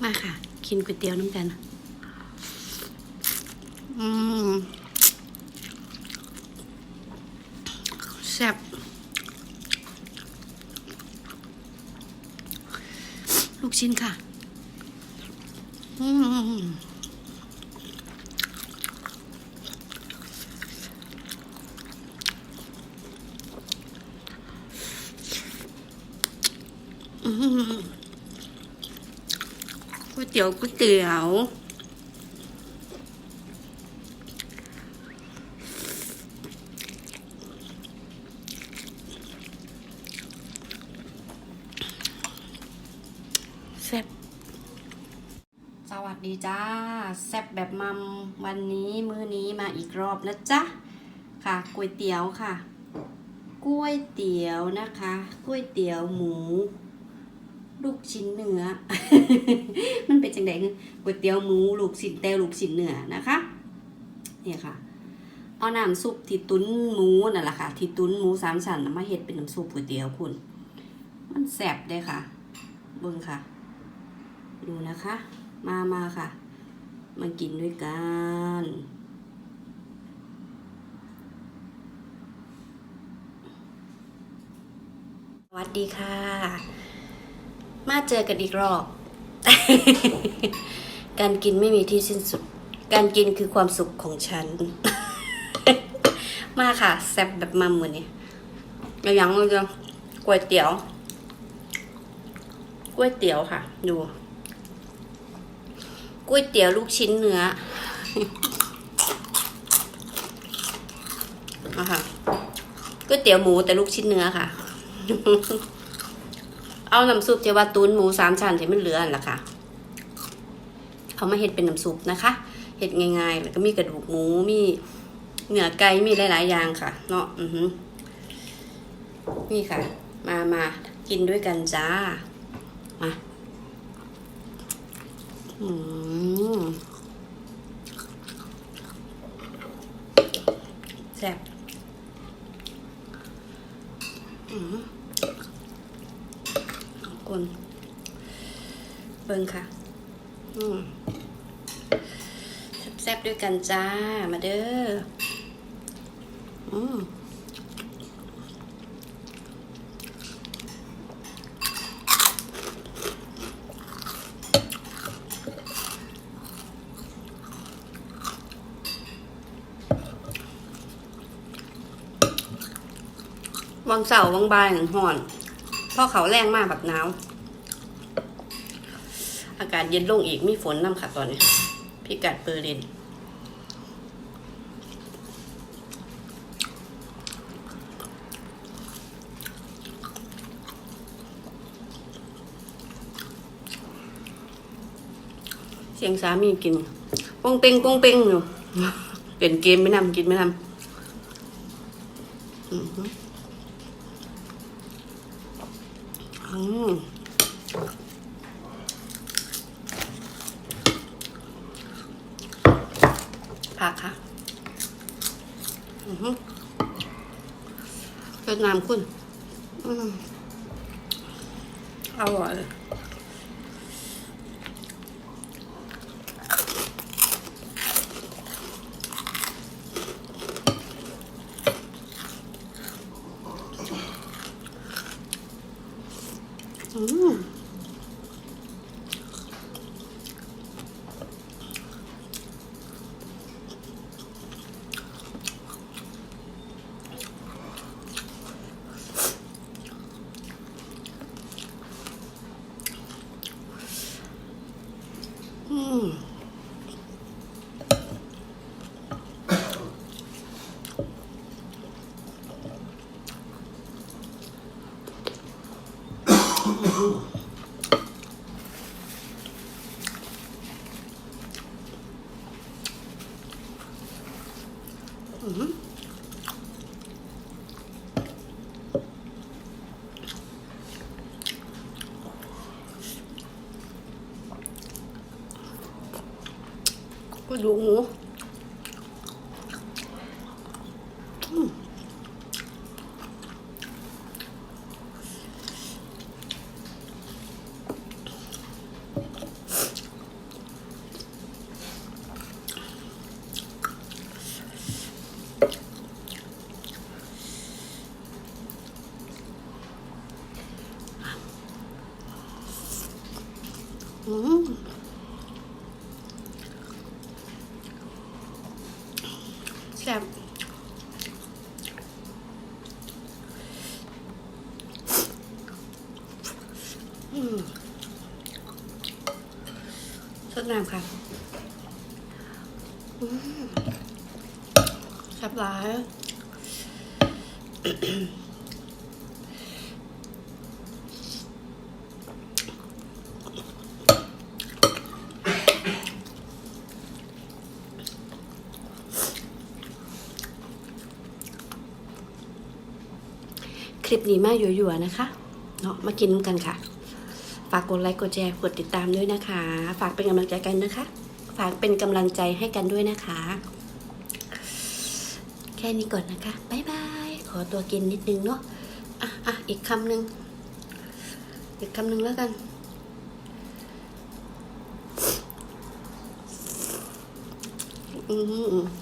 มาค่ะ กินก๋วยเตี๋ยวน้ำกัน อืมแซ่บลูกชิ้นค่ะ อืมอืม ก๋วยเตี๋ยวก๋วยเตี๋ยวแซ่บสวัสดีจ้า แซ่บแบบมัมวันนี้มื้อนี้มาอีกรอบนะจ๊ะ ค่ะก๋วยเตี๋ยวค่ะก๋วยเตี๋ยวนะคะก๋วยเตี๋ยวหมู ลูกชิ้นเนื้อ ดงก๋วยเตี๋ยวหมูลูกชิ้นแต่ลูกชิ้นเนื้อนะคะเนี่ยค่ะ เอาน้ำซุปที่ตุ้นหมูนั่นแหละค่ะที่ตุ้นหมูสามชั้นมาเฮ็ดเป็นน้ำซุปก๋วยเตี๋ยวคุณ มันแซ่บได้ค่ะเบิ่งค่ะ ดูนะคะ มามาค่ะ มากินด้วยกันสวัสดีค่ะ มาเจอกันอีกรอบ การกินไม่มีที่สิ้นสุด การกินคือความสุขของฉัน มาค่ะ แซ่บแบบมัมมือนี้แล้วยังเลยจะก๋วยเตี๋ยวก๋วยเตี๋ยวค่ะ ดูก๋วยเตี๋ยวลูกชิ้นเนื้ออะค่ะก๋วยเตี๋ยวหมูแต่ลูกชิ้นเนื้อค่ะ เอาน้ำซุปที่ว่าตุนหมูสามชั้นที่มันเหลือนั่นแหละค่ะ เขามาเห็ดเป็นน้ำซุปนะคะเห็ดง่ายๆ แล้วก็มีกระดูกหมูมีเนื้อไก่มีหลายๆอย่างค่ะ เนาะอือหือนี่ค่ะ มามากินด้วยกันจ้ามาอืมแซ่บอืมขอบ คุณเบิ่งค่ะ อืมแซ่บด้วยกันจ้า มาเด้อ อืมวังเสาร์วังบายหนึ่งห่อน พราะเขาแรงมากแบบหนาวอากาศเย็นลงอีกมีฝนน้ำค่ะตอนนี้พิกัดเบอร์ลินเสียงสามีกินปงเปงปงเปงอยู่เปลี่ยนเกมไม่นำกินไม่นำอือหืออืม ผักค่ะอือหือเป็นนามคุณอืมอร่อย เก็ดูหมู แซ่บอืมสดน้ำค่ะแซ่บหลาย ลิปนี้มาหยั่วๆนะคะเนาะมากินกันค่ะ ฝากกดไลค์กดแชร์กดติดตามด้วยนะคะ ฝากเป็นกำลังใจกันนะคะ ฝากเป็นกำลังใจให้กันด้วยนะคะ แค่นี้ก่อนนะคะบ๊ายบายขอตัวกินนิดนึงเนาะอะอะอีกคำหนึ่งอีกคำหนึ่งแล้วกันอืม